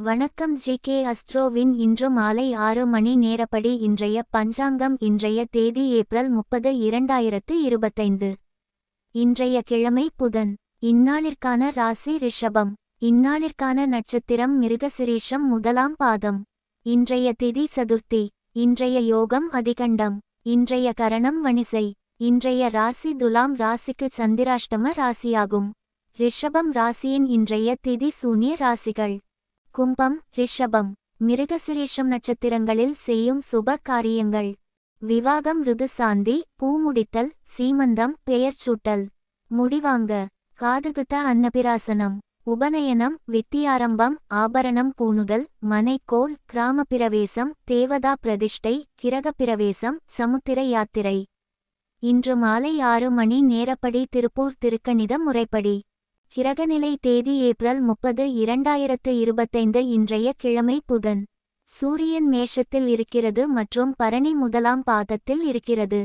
வணக்கம் G K அஸ்ட்ரோவின் இன்று மாலை ஆறு மணி நேரப்படி இன்றைய பஞ்சாங்கம் இன்றைய தேதி ஏப்ரல் முப்பது இரண்டாயிரத்து இருபத்தைந்து. இன்றைய கிழமை புதன். இந்நாளிற்கான ராசி ரிஷபம். இந்நாளிற்கான நட்சத்திரம் மிருகசிரீஷம் முதலாம் பாதம். இன்றைய திதி சதுர்த்தி. இன்றைய யோகம் அதிகண்டம். இன்றைய கரணம் வணிசை. இன்றைய ராசி துலாம் ராசிக்கு சந்திராஷ்டம ராசியாகும். ரிஷபம் ராசியின் இன்றைய திதி சூனிய ராசிகள். கும்பம் ரிஷபம் மிருகசுரேஷம் நட்சத்திரங்களில் செய்யும் சுப காரியங்கள். விவாகம் ருதுசாந்தி பூமுடித்தல் சீமந்தம் பெயர் சூட்டல். முடிவாங்க. காதுகுத்த அன்னபிராசனம். உபநயனம் வித்தியாரம்பம் ஆபரணம் பூணுதல் மனைக்கோல் கிராமப்பிரவேசம் தேவதா பிரதிஷ்டை கிரகப்பிரவேசம் சமுத்திர யாத்திரை. இன்று மாலை ஆறு மணி நேரப்படி திருப்பூர் திருக்கணித முறைப்படி. கிரகநிலை தேதி ஏப்ரல் முப்பது இரண்டாயிரத்து இருபத்தைந்து இன்றைய கிழமை புதன். சூரியன் மேஷத்தில் இருக்கிறது மற்றும் பரணி முதலாம் பாதத்தில் இருக்கிறது.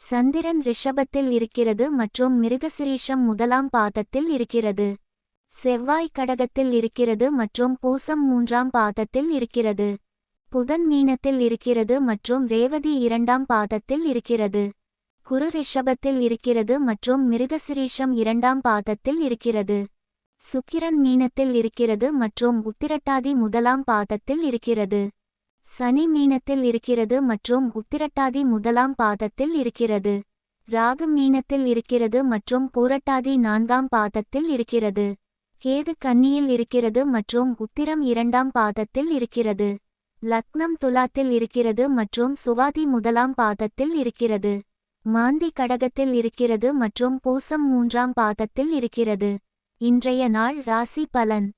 சந்திரன் ரிஷபத்தில் இருக்கிறது மற்றும் மிருகசிரீஷம் முதலாம் பாதத்தில் இருக்கிறது. செவ்வாய் கடகத்தில் இருக்கிறது மற்றும் பூசம் மூன்றாம் பாதத்தில் இருக்கிறது. புதன் மீனத்தில் இருக்கிறது மற்றும் ரேவதி இரண்டாம் பாதத்தில் இருக்கிறது. குரு ரிஷபத்தில் இருக்கிறது மற்றும் மிருகசிரீஷம் இரண்டாம் பாதத்தில் இருக்கிறது. சுக்கிரன் மீனத்தில் இருக்கிறது மற்றும் உத்திரட்டாதி முதலாம் பாதத்தில் இருக்கிறது. சனி மீனத்தில் இருக்கிறது மற்றும் உத்திரட்டாதி முதலாம் பாதத்தில் இருக்கிறது. ராகு மீனத்தில் இருக்கிறது மற்றும் பூரட்டாதி நான்காம் பாதத்தில் இருக்கிறது. கேது கன்னியில் இருக்கிறது மற்றும் உத்திரம் இரண்டாம் பாதத்தில் இருக்கிறது. லக்னம் துலாத்தில் இருக்கிறது மற்றும் சுவாதி முதலாம் பாதத்தில் இருக்கிறது. மாந்தி கடகத்தில் இருக்கிறது மற்றும் பூசம் மூன்றாம் பாதத்தில் இருக்கிறது. இன்றைய நாள் ராசி பலன்.